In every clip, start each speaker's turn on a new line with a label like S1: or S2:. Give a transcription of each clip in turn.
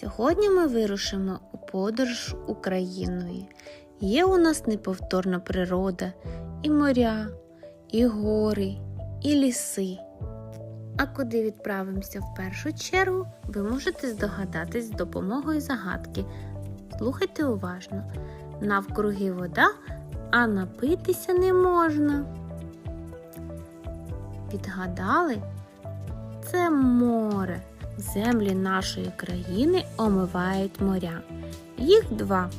S1: Сьогодні ми вирушимо у подорож Україною. Є у нас неповторна природа, і моря, і гори, і ліси. А куди відправимося в першу чергу, ви можете здогадатись з допомогою загадки. Слухайте уважно. Навкруги вода, а напитися не можна. Відгадали? Це море. Землі нашої країни омивають моря. Їх два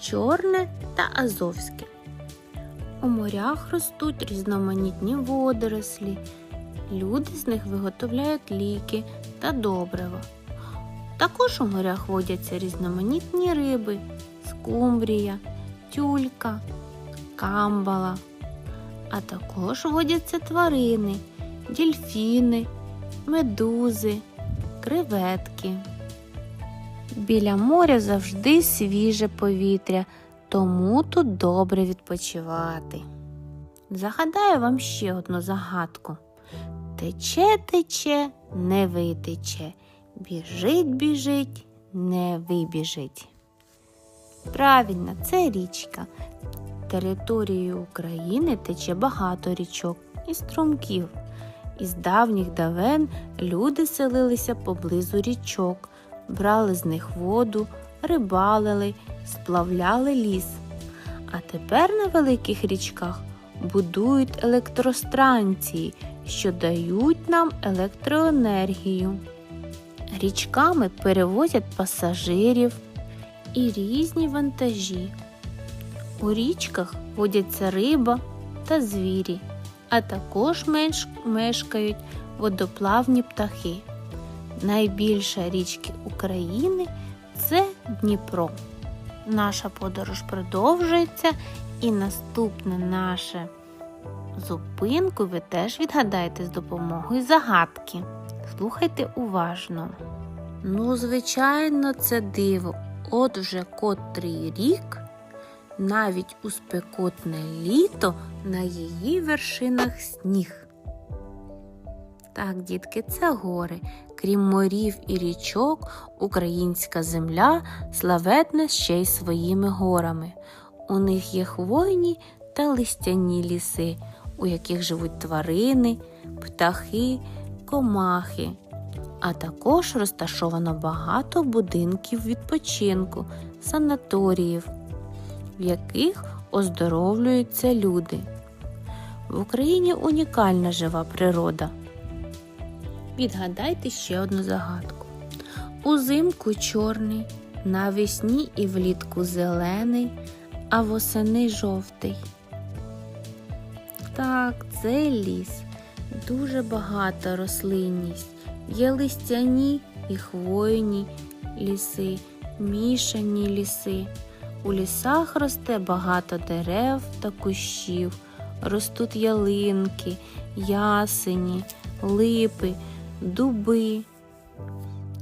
S1: чорне та азовське. У морях ростуть різноманітні водорослі. Люди з них виготовляють ліки та добрива. Також у морях водяться різноманітні риби скумбрія, тюлька, камбала. А також водяться тварини, дільфіни, медузи, креветки. Біля моря завжди свіже повітря, тому тут добре відпочивати. Загадаю вам ще одну загадку. Тече, тече, не витече, біжить, біжить, не вибіжить. Правильно, це річка. Територією України тече багато річок і струмків. Із давніх давен люди селилися поблизу річок, брали з них воду, рибалили, сплавляли ліс. А тепер на великих річках будують електростанції, що дають нам електроенергію. Річками перевозять пасажирів і різні вантажі. У річках водяться риба та звірі, а також мешкають водоплавні птахи. Найбільша річки України це Дніпро. Наша подорож продовжується, і наступне наше зупинку ви теж відгадаєте з допомогою загадки. Слухайте уважно. Ну, звичайно, це диво. От вже котрий рік, навіть у спекотне літо на її вершинах сніг. Так, дітки, це гори. Крім морів і річок, українська земля славетна ще й своїми горами. У них є хвойні та листяні ліси, у яких живуть тварини, птахи, комахи. А також розташовано багато будинків відпочинку, санаторіїв, в яких оздоровлюються люди. В Україні унікальна жива природа. Відгадайте ще одну загадку. Узимку чорний, навесні і влітку зелений, а восени жовтий. Так, це ліс. Дуже багата рослинність. Є листяні і хвойні ліси, мішані ліси. У лісах росте багато дерев та кущів, ростуть ялинки, ясені, липи, дуби.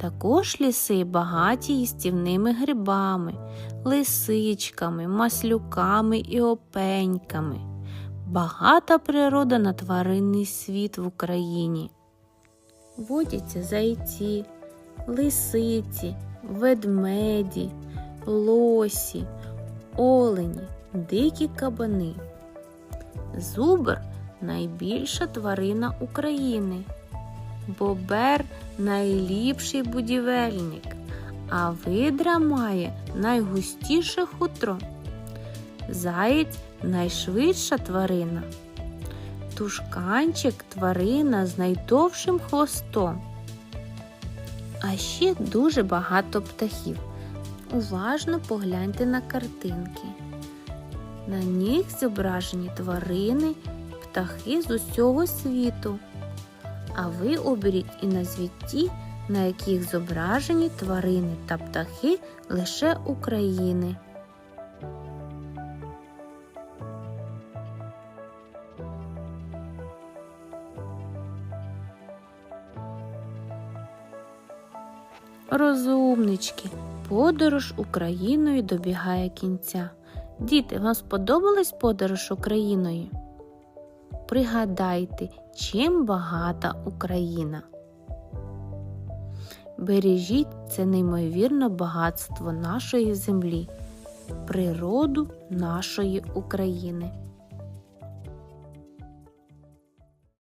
S1: Також ліси багаті їстівними грибами, лисичками, маслюками і опеньками. Багата природа на тваринний світ в Україні. Водяться зайці, лисиці, ведмеді, лосі, олені, дикі кабани. Зубр найбільша тварина України. Бобер найліпший будівельник, а видра має найгустіше хутро. Заєць найшвидша тварина. Тушканчик тварина з найдовшим хвостом. А ще дуже багато птахів. Уважно погляньте на картинки. На них зображені тварини, птахи з усього світу. А ви оберіть і назвіть ті, на яких зображені тварини та птахи лише України. Розумнички, подорож Україною добігає кінця. Діти, вам сподобалась подорож Україною? Пригадайте, чим багата Україна. Бережіть це неймовірне багатство нашої землі, природу нашої України.